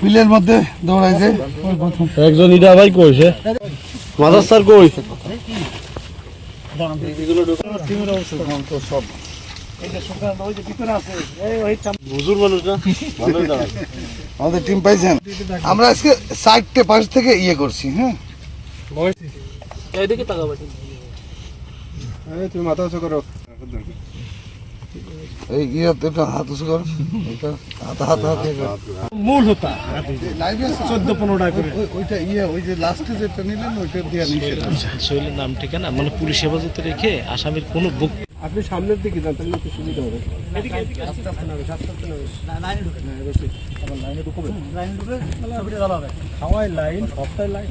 বিলের মধ্যে দৌড়াইছে একজন ইটা ভাই কইছে মাদার স্যার কই আমাদের টিম পাইছেন। আমরা আজকে চারটে পাশ থেকে ইয়ে করছি হ্যাঁ? তুমি। মাথা উঁচু করো। এই ইয়ে এটা হাত উঁচু কর। এটা হাত হাত হাত মূল হতা। লাইভে আছে? চোদ্দ পনেরোটা করে ওইটা ইয়ে ওই যে লাস্টে যেটা নিলেন ওইটা দিয়ে শৈলের নাম ঠিকানা? মানে পুলিশ হেফাজতে রেখে আসামির কোনো বুক আপনি সামনের দিকে যান তাহলে একটু সুবিধা হবে। হাওয়াই লাইন সপ্তাহে লাইন।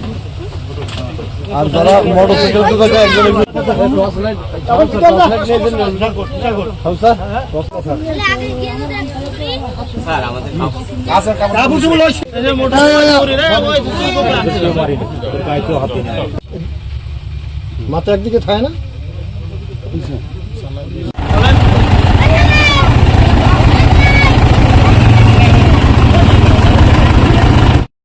আর যারা মোটরসাইকেল তো থাকে একজন মাথা একদিকে থাকে না?